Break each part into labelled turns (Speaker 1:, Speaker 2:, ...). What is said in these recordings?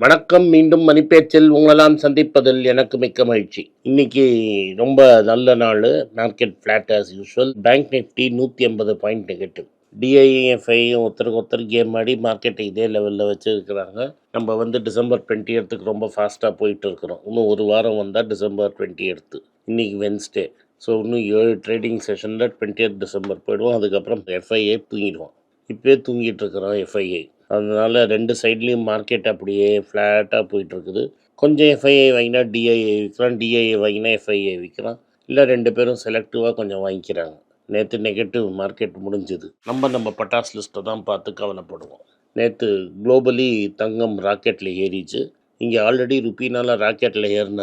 Speaker 1: வணக்கம் மீண்டும் மணிப்பேச்சில் உங்களெல்லாம் சந்திப்பதில் எனக்கு மிக்க மகிழ்ச்சி. இன்னைக்கு ரொம்ப நல்ல நாள். Market flat as usual bank Nifty நூற்றி ஐம்பது பாயிண்ட் நெகட்டிவ் டிஐஎஃப்ஐ ஒருத்தருக்கு ஒருத்தர் கேம் ஆடி மார்க்கெட்டை இதே லெவலில் வச்சுருக்கிறாங்க. நம்ம வந்து டிசம்பர் டுவெண்ட்டி எடுத்துக்கு ரொம்ப ஃபாஸ்ட்டாக போயிட்டு இருக்கிறோம் இன்னும் ஒரு வாரம் வந்தால் டிசம்பர் டுவெண்ட்டி எடுத்து இன்னைக்கு வென்ஸ்டே ஸோ இன்னும் ஏழு ட்ரேடிங் செஷனில் டுவெண்ட்டி டிசம்பர் போயிடுவோம். அதுக்கப்புறம் எஃப்ஐஏ தூங்கிடுவோம். இப்போயே தூங்கிட்டு இருக்கிறோம் எஃப்ஐஏ அதனால் ரெண்டு சைட்லேயும் மார்க்கெட் அப்படியே ஃப்ளாட்டாக போயிட்டுருக்குது. கொஞ்சம் எஃப்ஐஏ வாங்கினா டிஐஏ விற்கிறான் டிஐஏ வாங்கினா எஃப்ஐஏ விற்கிறான் இல்லை ரெண்டு பேரும் செலக்டிவாக கொஞ்சம் வாங்கிக்கிறாங்க. நேற்று நெகட்டிவ் மார்க்கெட் முடிஞ்சுது. நம்ம நம்ம பட்டாஸ் லிஸ்ட்டை தான் பார்த்து கவலைப்படுவோம். நேற்று குளோபலி தங்கம் ராக்கெட்டில் ஏறிச்சு. இங்கே ஆல்ரெடி ருப்பீனால் ராக்கெட்டில் ஏறின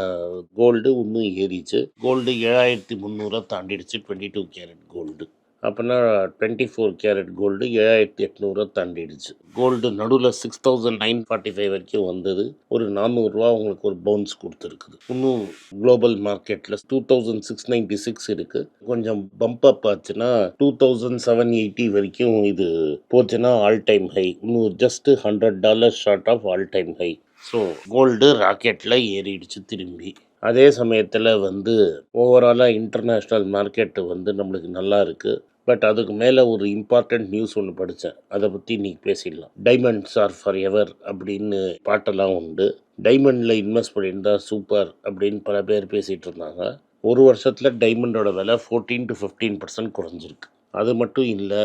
Speaker 1: கோல்டு இன்னும் ஏறிச்சு. கோல்டு ஏழாயிரத்தி முந்நூறை தாண்டிடுச்சு. டுவெண்ட்டி டூ கேரட் கோல்டு அப்போனா டுவெண்ட்டி ஃபோர் கேரட் கோல்டு ஏழாயிரத்தி எட்நூறுவா தாண்டிடுச்சு. கோல்டு நடுவில் six thousand nine forty five வரைக்கும் வந்தது. ஒரு நானூறுரூவா உங்களுக்கு ஒரு பவுன்ஸ் கொடுத்துருக்குது. இன்னும் குளோபல் மார்க்கெட்டில் two thousand six ninety six இருக்குது கொஞ்சம் பம்ப் அப் ஆச்சுன்னா டூ தௌசண்ட் செவன் எயிட்டி வரைக்கும் இது போச்சுன்னா ஆல் டைம் ஹை இன்னும் just hundred dollar short of all time high so gold ராக்கெட்டில் ஏறிடுச்சு திரும்பி. அதே சமயத்தில் வந்து ஓவராலாக இன்டர்நேஷ்னல் மார்க்கெட்டு வந்து நம்மளுக்கு நல்லா இருக்குது பட் அதுக்கு மேலே ஒரு இம்பார்ட்டண்ட் நியூஸ் ஒன்று படித்தேன் அதை பற்றி இன்னைக்கு பேசிடலாம். டைமண்ட்ஸ் ஆர் ஃபார் எவர் அப்படின்னு பாட்டெல்லாம் உண்டு. டைமண்டில் இன்வெஸ்ட் பண்ணியிருந்தா சூப்பர் அப்படின்னு பல பேர் பேசிகிட்டு இருந்தாங்க. ஒரு வருஷத்தில் டைமண்டோட விலை ஃபோர்டீன் டு ஃபிஃப்டீன் பர்சன்ட் குறைஞ்சிருக்கு. அது மட்டும் இல்லை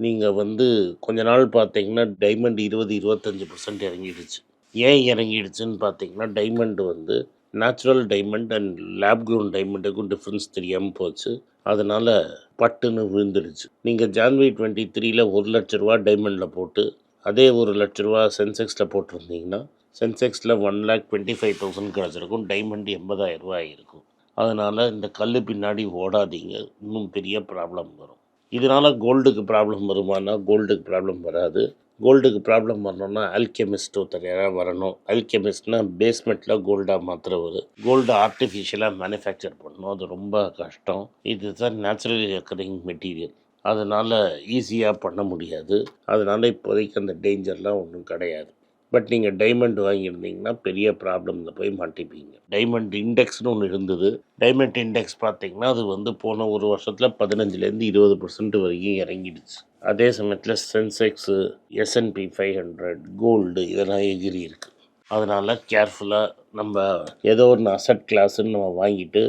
Speaker 1: நீங்கள் வந்து கொஞ்ச நாள் பார்த்தீங்கன்னா டைமண்ட் இருபது இருபத்தஞ்சி பர்சன்ட் இறங்கிடுச்சு. ஏன் இறங்கிடுச்சுன்னு பார்த்தீங்கன்னா டைமண்ட் வந்து natural diamond and lab grown டைமண்டுக்கும் difference தெரியாமல் போச்சு. அதனால் பட்டுன்னு விழுந்துடுச்சு. நீங்கள் ஜான்வரி டுவெண்ட்டி த்ரீயில் ஒரு லட்ச ரூபா டைமண்டில் போட்டு அதே ஒரு லட்ச ரூபா சென்செக்ஸில் போட்டிருந்தீங்கன்னா சென்செக்ஸில் one lakh twenty five thousand கிடச்சிருக்கும். டைமண்ட் எண்பதாயிரம் ரூபாய் இருக்கும் அதனால் இந்த கல் பின்னாடி ஓடாதீங்க. இன்னும் பெரிய ப்ராப்ளம் வரும். இதனால் கோல்டுக்கு ப்ராப்ளம் வருமானா கோல்டுக்கு ப்ராப்ளம் வராது. கோல்டுக்கு ப்ராப்ளம் வரணும்னா அல்கெமிஸ்ட் ஒருத்தர் யாராவது வரணும். அல்கெமிஸ்ட்னா பேஸ்மெண்ட்டில் கோல்டாக மாற்றுறவர் கோல்டு ஆர்டிஃபிஷியலாக மேனுஃபேக்சர் பண்ணணும். அது ரொம்ப கஷ்டம். இதுதான் நேச்சுரலி ரெக்கரிங் மெட்டீரியல் அதனால் ஈஸியாக பண்ண முடியாது. அதனால் இப்போதைக்கு அந்த டேஞ்சர்லாம் ஒன்றும் கிடையாது. பட் நீங்கள் டைமண்ட் வாங்கியிருந்தீங்கன்னா பெரிய ப்ராப்ளமில் போய் மாட்டிப்பீங்க. டைமண்ட் இண்டெக்ஸ்னு ஒன்று இருந்தது. டைமண்ட் இண்டெக்ஸ் பார்த்தீங்கன்னா அது வந்து போன ஒரு வருஷத்தில் பதினஞ்சுலேருந்து இருபது பர்சன்ட் வரைக்கும் இறங்கிடுச்சு. அதே சமயத்தில் Sensex S and P five hundred gold இதெல்லாம் எகிரி இருக்குது அதனால் கேர்ஃபுல்லாக நம்ம ஏதோ ஒரு அசட் கிளாஸுன்னு நம்ம வாங்கிட்டு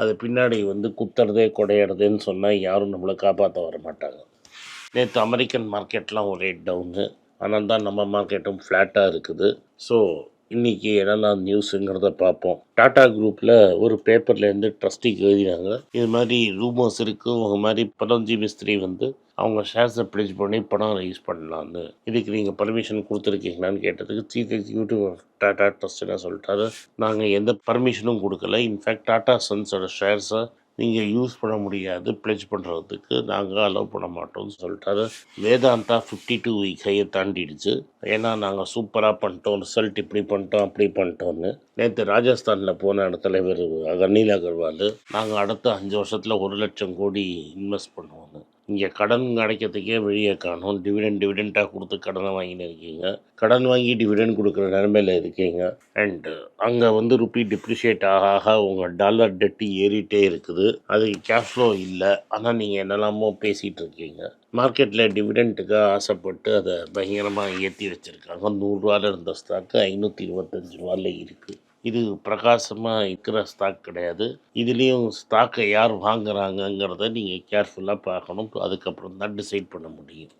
Speaker 1: அது பின்னாடி வந்து குத்துறதே குடையிறதுன்னு சொன்னால் யாரும் நம்மளை காப்பாற்ற வர மாட்டாங்க நேற்று அமெரிக்கன் மார்க்கெட்லாம் ஒரே டவுனு. ஆனால் தான் நம்ம மார்க்கெட்டும் ஃப்ளாட்டாக இருக்குது. ஸோ இன்றைக்கி என்னென்ன நியூஸுங்கிறத பார்ப்போம். டாடா குரூப்பில் ஒரு பேப்பர்லேருந்து ட்ரஸ்டிக்கு எழுதினாங்க. இது மாதிரி ரூமர்ஸ் இருக்குது உங்க மாதிரி பதினஞ்சு மிஸ்திரி வந்து அவங்க ஷேர்ஸை ப்ளேஸ் பண்ணி பணம் ரைஸ் பண்ணலான்னு. இதுக்கு நீங்கள் பர்மிஷன் கொடுத்துருக்கீங்களான்னு கேட்டதுக்கு chief executive of Tata Trust என்ன சொல்லிட்டாரு? நாங்கள் எந்த பர்மிஷனும் கொடுக்கல. இன்ஃபேக்ட் டாடா சன்ஸோட ஷேர்ஸை நீங்கள் யூஸ் பண்ண முடியாது ப்ளெஜ் பண்ணுறதுக்கு நாங்கள் அலோவ் பண்ண மாட்டோம்னு சொல்லிட்டாரு வேதாந்தா ஃபிஃப்டி டூ வீக் கையை தாண்டிடுச்சு. ஏன்னா நாங்கள் சூப்பராக பண்ணிட்டோம். ரிசல்ட் இப்படி பண்ணிட்டோம் அப்படி பண்ணிட்டோம்னு. நேற்று ராஜஸ்தானில் போன தலைவர் அனில் அகர்வால் நாங்கள் அடுத்த அஞ்சு வருஷத்தில் ஒரு லட்சம் கோடி இன்வெஸ்ட் பண்ணுவோம் இங்கே கடன் கிடைக்கிறதுக்கே வழியை காணும். டிவிடெண்ட் டிவிடெண்ட்டாக கொடுத்து கடனை வாங்கின்னு இருக்கீங்க. கடன் வாங்கி டிவிடெண்ட் கொடுக்குற நிலமையில இருக்கீங்க. அண்டு அங்கே வந்து ருப்பி டிப்ரிஷியேட் ஆக ஆக உங்கள் டாலர் டெட்டு ஏறிட்டே இருக்குது. அது கேஷ் ஃப்ளோ இல்லை. ஆனால் நீங்கள் என்னெல்லாமோ பேசிகிட்டு இருக்கீங்க. மார்க்கெட்டில் டிவிடெண்ட்டுக்கு ஆசைப்பட்டு அதை பயங்கரமாக ஏற்றி வச்சுருக்காங்க. நூறுரூவாவில் இருந்த ஸ்டாக்கு ஐநூற்றி இருபத்தஞ்சி ரூபாயில் இருக்குது இது பிரகாசமாக இருக்கிற ஸ்டாக் கிடையாது. இதுலேயும் ஸ்டாக்கை யார் வாங்குறாங்கங்கிறத நீங்கள் கேர்ஃபுல்லாக பார்க்கணும். அதுக்கப்புறம் தான் டிசைட் பண்ண முடியும்.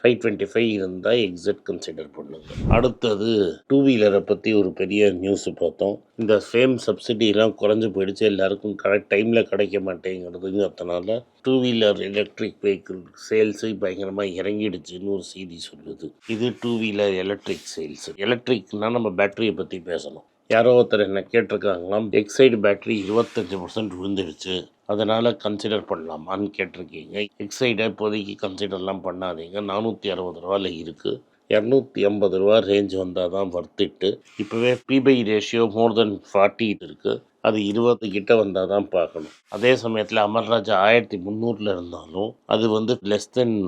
Speaker 1: ஃபைவ் டுவெண்ட்டி ஃபைவ் இருந்தால் எக்ஸிட் கன்சிடர் பண்ணுங்க. அடுத்தது டூ வீலரை பற்றி ஒரு பெரிய நியூஸ் பார்த்தோம். இந்த ஃபேம் சப்சிடிலாம் குறைஞ்சி போயிடுச்சு. எல்லாருக்கும் கரெக்ட் டைமில் கிடைக்க மாட்டேங்கிறதுங்கிறதுனால two wheeler electric vehicle sales பயங்கரமாக இறங்கிடுச்சுன்னு ஒரு செய்தி சொல்லுது. இது டூ வீலர் எலக்ட்ரிக் சேல்ஸ் எலக்ட்ரிக்னால் நம்ம பேட்டரியை பற்றி பேசணும். யாரோ ஒருத்தர் என்ன கேட்டிருக்காங்களாம் எக்ஸைடு பேட்டரி இருபத்தஞ்சி பர்சன்ட் விழுந்துடுச்சு அதனால் கன்சிடர் பண்ணலாமான்னு கேட்டிருக்கீங்க. எக்ஸைடை இப்போதைக்கு கன்சிடர்லாம் பண்ணாதீங்க. நானூற்றி அறுபது ரூபாயில் இருக்குது இரநூத்தி ஐம்பது ரூபா ரேஞ்ச் வந்தால் தான் வர்த்திட்டு இப்போவே பிபை ரேஷியோ மோர் தென் ஃபார்ட்டி இருக்குது அது இருபது கிட்ட வந்தால் தான் பார்க்கணும். அதே சமயத்தில் அமர்ராஜா ஆயிரத்தி முந்நூறில் இருந்தாலும் அது வந்து less than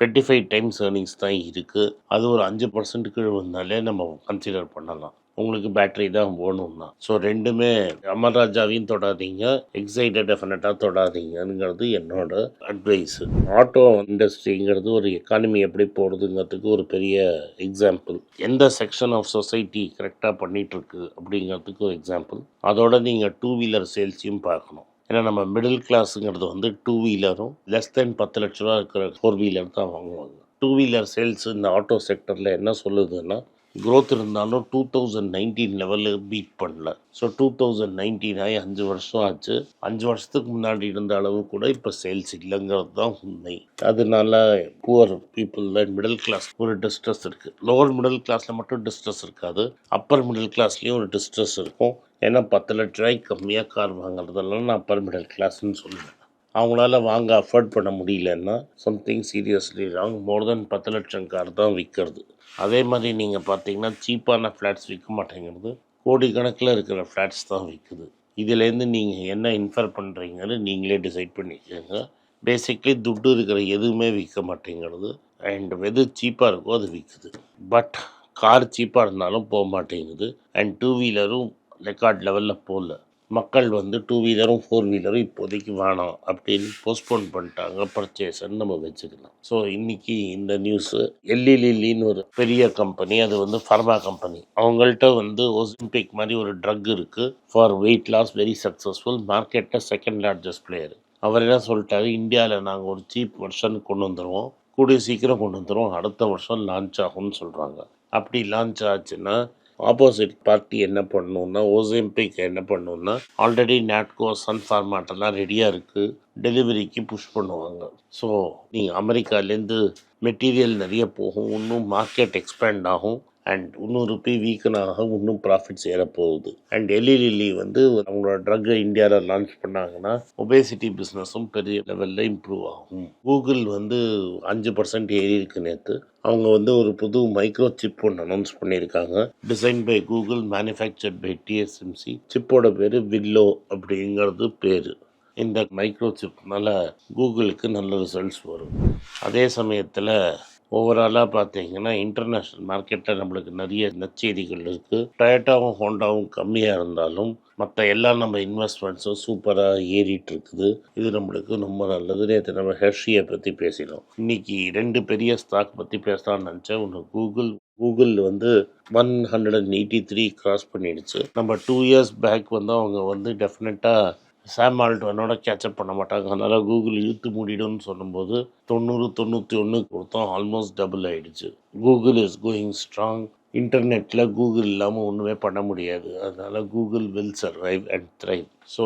Speaker 1: twenty five times earnings தான் இருக்குது அது ஒரு அஞ்சு பர்சன்ட் கீழே வந்தாலே நம்ம கன்சிடர் பண்ணலாம். உங்களுக்கு பேட்டரி தான் வேணும்னா. ஸோ ரெண்டுமே அமர்ராஜாவையும் தொடாதீங்க. எக்ஸைட்டை டெஃபினட்டாக தொடாதீங்கங்கிறது என்னோட அட்வைஸு ஆட்டோ இண்டஸ்ட்ரிங்கிறது ஒரு எக்கானமி எப்படி போகிறதுங்கிறதுக்கு ஒரு பெரிய எக்ஸாம்பிள் எந்த செக்ஷன் ஆஃப் சொசைட்டி கரெக்டாக பண்ணிகிட்ருக்கு அப்படிங்கிறதுக்கு ஒரு எக்ஸாம்பிள் அதோட நீங்கள் டூ வீலர் சேல்ஸையும் பார்க்கணும். ஏன்னா நம்ம மிடில் கிளாஸுங்கிறது வந்து டூ வீலரும் லெஸ் தென் பத்து லட்ச ரூபா இருக்கிற ஃபோர் வீலர் தான் வாங்குவாங்க. டூ வீலர் சேல்ஸ் இந்த ஆட்டோ செக்டரில் என்ன சொல்லுதுன்னா க்ரோத் இருந்தாலும் டூ தௌசண்ட் நைன்டீன் லெவலில் பீட் பண்ணல. ஸோ டூ தௌசண்ட் நைன்டீன் ஆகி அஞ்சு வருஷம் ஆச்சு. அஞ்சு வருஷத்துக்கு முன்னாடி இருந்த அளவு கூட இப்போ சேல்ஸ் இல்லைங்கிறது தான் உண்மை. அதனால புவர் பீப்புளில் மிடில் கிளாஸ் ஒரு டிஸ்ட்ரெஸ் இருக்குது லோவர் மிடில் கிளாஸில் மட்டும் டிஸ்ட்ரெஸ் இருக்காது. அப்பர் மிடில் கிளாஸ்லேயும் ஒரு டிஸ்ட்ரெஸ் இருக்கும். ஏன்னா பத்து லட்ச ரூபாய்க்கு கம்மியாக கார் வாங்குறதெல்லாம் நான் அப்பர் மிடில் கிளாஸ்ன்னு சொல்லுவேன். அவங்களால வாங்க அஃபோர்ட் பண்ண முடியலன்னா something seriously wrong more than பத்து லட்சம் கார் தான் விற்கிறது அதே மாதிரி நீங்கள் பார்த்தீங்கன்னா சீப்பான ஃப்ளாட்ஸ் விற்க மாட்டேங்கிறது. கோடிக்கணக்கில் இருக்கிற ஃப்ளாட்ஸ் தான் விற்குது இதுலேருந்து நீங்கள் என்ன இன்ஃபர் பண்ணுறீங்கன்னு நீங்களே டிசைட் பண்ணிக்கோங்க. பேசிக்லி துட்டு இருக்கிற எதுவுமே விற்க மாட்டேங்கிறது. அண்ட் எது சீப்பாக இருக்கோ அது விற்குது பட் கார் சீப்பாக இருந்தாலும் போக மாட்டேங்குது. அண்ட் டூ வீலரும் ரெக்கார்ட் லெவலில் போகல. மக்கள் வந்து டூ வீலரும் ஃபோர் வீலரும் இப்போதைக்கு வேணாம் அப்படின்னு போஸ்ட்போன் பண்ணிட்டாங்க பர்ச்சேஸ்ன்னு நம்ம வச்சுக்கலாம். ஸோ இன்னைக்கு இந்த நியூஸு எல்லிலின்னு ஒரு பெரிய கம்பெனி அது வந்து ஃபார்மா கம்பெனி அவங்கள்ட்ட வந்து ஒலிம்பிக் மாதிரி ஒரு ட்ரக் இருக்குது for weight loss very successful மார்க்கெட்டில் செகண்ட் லார்ஜஸ்ட் பிளேயர் அவர் என்ன சொல்லிட்டாரு? இந்தியாவில் நாங்கள் ஒரு சீப் வெர்ஷன் கொண்டு வந்துடுவோம் கூடிய சீக்கிரம் கொண்டு வந்துடுவோம் அடுத்த வருஷம் லான்ச் ஆகும்னு சொல்கிறாங்க அப்படி லான்ச் ஆச்சுன்னா ஆப்போசிட் பார்ட்டி என்ன பண்ணணும்னா ஓசிம்பிக் என்ன பண்ணணும்னா ஆல்ரெடி நாட்கோ சன் ஃபார்மாட்டெல்லாம் ரெடியாக இருக்குது டெலிவரிக்கு புஷ் பண்ணுவாங்க. ஸோ நீங்கள் அமெரிக்காலேருந்து மெட்டீரியல் நிறைய போகும். இன்னும் மார்க்கெட் எக்ஸ்பேண்ட் ஆகும். அண்ட் இன்னொரு ருப்பி வீக்கனாக இன்னும் ப்ராஃபிட்ஸ் ஏறப்போகுது. அண்ட் எல்இலிலி வந்து அவங்களோட ட்ரக்கை இந்தியாவில் லான்ச் பண்ணாங்கன்னா ஒபேசிட்டி பிஸ்னஸும் பெரிய லெவலில் இம்ப்ரூவ் ஆகும். கூகுள் வந்து அஞ்சு பர்சன்ட் ஏறி இருக்கு நேற்று அவங்க வந்து ஒரு புது மைக்ரோ சிப் ஒன்று அனௌன்ஸ் பண்ணியிருக்காங்க design by Google manufactured by TSMC சிப்போட பேர் வில்லோ அப்படிங்கிறது பேர். இந்த மைக்ரோ சிப்னால கூகுளுக்கு நல்ல ரிசல்ட்ஸ் வரும். அதே சமயத்தில் ஓவராலாக பார்த்தீங்கன்னா இன்டர்நேஷ்னல் மார்க்கெட்டில் நம்மளுக்கு நிறைய நற்செய்திகள் இருக்குது டொயோட்டாவும் ஹோண்டாவும் கம்மியாக இருந்தாலும் மற்ற எல்லா நம்ம இன்வெஸ்ட்மெண்ட்ஸும் சூப்பராக ஏறிட்டு இருக்குது. இது நம்மளுக்கு ரொம்ப நல்லது. நேற்று நம்ம ஹெர்ஷியை பற்றி பேசினோம். இன்னைக்கு ரெண்டு பெரிய ஸ்டாக் பற்றி பேசலாம்னு நினச்சேன். ஒன்று கூகுள் கூகுள் வந்து one hundred and eighty three cross பண்ணிடுச்சு. நம்ம டூ இயர்ஸ் பேக் வந்து அவங்க வந்து டெஃபினட்டாக சாம் ஆல்ட்வனோட கேட்சப் பண்ண மாட்டாங்க. அதனால் கூகுள் இழுத்து மூடிடும்னு சொல்லும்போது தொண்ணூறு தொண்ணூற்றி ஒன்று கொடுத்தோம். ஆல்மோஸ்ட் டபுள் ஆகிடுச்சு கூகுள் இஸ் கோயிங் ஸ்ட்ராங் இன்டர்நெட்டில் கூகுள் இல்லாமல் ஒன்றுமே பண்ண முடியாது. அதனால் Google will survive and thrive so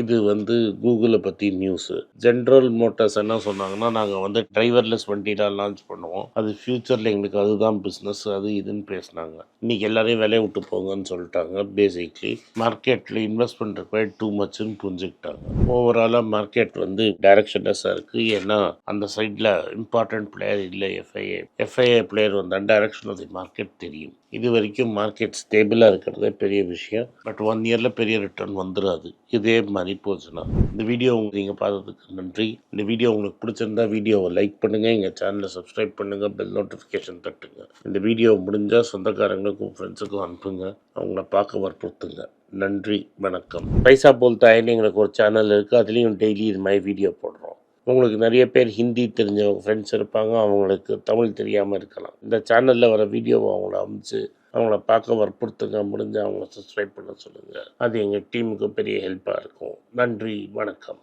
Speaker 1: இது வந்து கூகுளை பற்றி நியூஸு ஜென்ரல் மோட்டார்ஸ் என்ன சொன்னாங்கன்னா நாங்கள் வந்து டிரைவர்லெஸ் வண்டிலாம் லான்ச் பண்ணுவோம். அது ஃப்யூச்சரில் எங்களுக்கு அதுதான் பிஸ்னஸ் அது இதுன்னு பேசினாங்க. இன்றைக்கி எல்லாரையும் விலையை விட்டு போங்கன்னு சொல்லிட்டாங்க பேசிக்லி மார்க்கெட்டில் இன்வெஸ்ட்மெண்ட் பண்ணுறப்ப டூ மச்சுன்னு புரிஞ்சுக்கிட்டாங்க. ஓவராலாக மார்க்கெட் வந்து டைரக்ஷன்லெஸ்ஸாக இருக்குது ஏன்னா அந்த சைடில் இம்பார்ட்டன்ட் பிளேயர் இல்லை எஃப்ஐஏ எஃப்ஐஏ பிளேயர் வந்தால் டைரக்ஷன் ஆஃப் தி மார்க்கெட் தெரியும். இது வரைக்கும் மார்க்கெட் ஸ்டேபிளாக இருக்கிறதே பெரிய விஷயம். பட் ஒன் இயரில் பெரிய ரிட்டர்ன் வந்துடாது இதே மாதிரி போச்சுன்னா இந்த வீடியோ நீங்கள் பார்த்ததுக்கு நன்றி. இந்த வீடியோ உங்களுக்கு பிடிச்சிருந்தா வீடியோவை லைக் பண்ணுங்கள் எங்கள் சேனலை சப்ஸ்கிரைப் பண்ணுங்கள் பெல் நோட்டிஃபிகேஷன் தட்டுங்க. இந்த வீடியோ முடிஞ்சால் சொந்தக்காரங்களுக்கும் ஃப்ரெண்ட்ஸுக்கும் அனுப்புங்க. அவங்கள பார்க்க வற்புறுத்துங்க. நன்றி. வணக்கம். பைசா போல் தாயின்னு எங்களுக்கு ஒரு சேனல் இருக்குது அதுலேயும் டெய்லி இது மாதிரி வீடியோ போடும் உங்களுக்கு நிறைய பேர் ஹிந்தி தெரிஞ்சவங்க ஃப்ரெண்ட்ஸ் இருப்பாங்க அவங்களுக்கு தமிழ் தெரியாமல் இருக்கலாம். இந்த சேனலில் வர வீடியோவை அவங்கள அமைச்சு அவங்கள பார்க்க வற்புறுத்துங்க முடிஞ்சு அவங்கள சப்ஸ்கிரைப் பண்ண சொல்லுங்கள் அது எங்கள் டீமுக்கு பெரிய ஹெல்ப்பாக இருக்கும். நன்றி வணக்கம்.